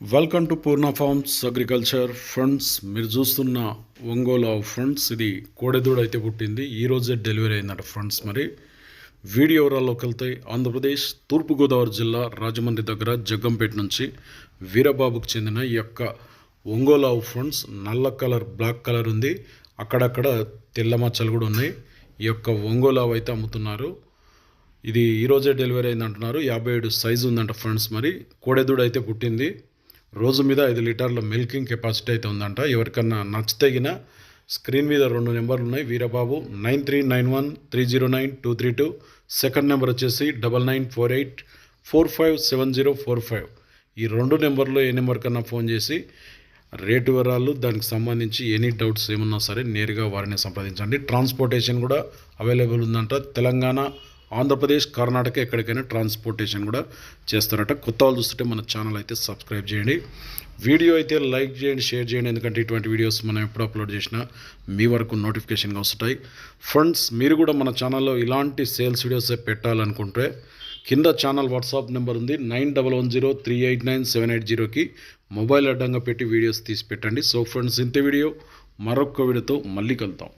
Welcome to Purna farms agriculture friends మీరు చూస్తున్న ఒంగోలు ఆవు ఫ్రెండ్స్ ఇది కోడెదూడ అయితే పుట్టింది. ఈ రోజే డెలివరీ అయిందట ఫ్రెండ్స్ మరి. వీడియో వివరాల్లోకి వెళ్తాయి. ఆంధ్రప్రదేశ్ తూర్పుగోదావరి జిల్లా రాజమండ్రి దగ్గర జగ్గంపేట నుంచి వీరబాబుకు చెందిన ఈ యొక్క ఒంగోలు ఆవు ఫ్రెండ్స్ నల్ల కలర్ బ్లాక్ కలర్ ఉంది. అక్కడక్కడ తెల్ల మచ్చలు కూడా ఉన్నాయి. ఈ యొక్క ఒంగోలు అయితే అమ్ముతున్నారు. ఇది ఈరోజే డెలివరీ అయింది అంటున్నారు యాభై ఏడు సైజు ఉందంట ఫ్రెండ్స్ మరి. కోడెదూడ అయితే పుట్టింది. రోజు మీద ఐదు లీటర్ల మిల్కింగ్ కెపాసిటీ అయితే ఉందంట. ఎవరికన్నా నచ్చతగిన స్క్రీన్ మీద రెండు నెంబర్లు ఉన్నాయి. Veerababu nine three nine one three zero nine two three two. Second number వచ్చేసి double nine four eight four five seven zero four five. ఈ రెండు నెంబర్లో ఏ నెంబర్ కన్నా ఫోన్ చేసి రేటు వివరాలు దానికి సంబంధించి ఎనీ డౌట్స్ ఏమన్నా సరే నేరుగా వారిని సంప్రదించండి. ట్రాన్స్పోర్టేషన్ కూడా అవైలబుల్ ఉందంట. తెలంగాణ ఆంధ్రప్రదేశ్ కర్ణాటక ఎక్కడికైనా ట్రాన్స్పోర్టేషన్ కూడా చేస్తారట. కొత్త వాళ్ళు చూస్తుంటే మన ఛానల్ అయితే సబ్స్క్రైబ్ చేయండి. వీడియో అయితే లైక్ చేయండి షేర్ చేయండి. ఎందుకంటే ఇటువంటి వీడియోస్ మనం ఎప్పుడు అప్లోడ్ చేసినా మీ వరకు నోటిఫికేషన్గా వస్తాయి ఫ్రెండ్స్ మీరు కూడా మన ఛానల్లో ఇలాంటి సేల్స్ వీడియోస్ పెట్టాలనుకుంటే కింద ఛానల్ వాట్సాప్ నెంబర్ ఉంది. Nine double one zero three eight nine seven eight జీరోకి మొబైల్ అడ్డంగా పెట్టి వీడియోస్ తీసి పెట్టండి. సో ఫ్రెండ్స్ ఇంత వీడియో మరొక వీడియోతో మళ్ళీ కలుద్దాం.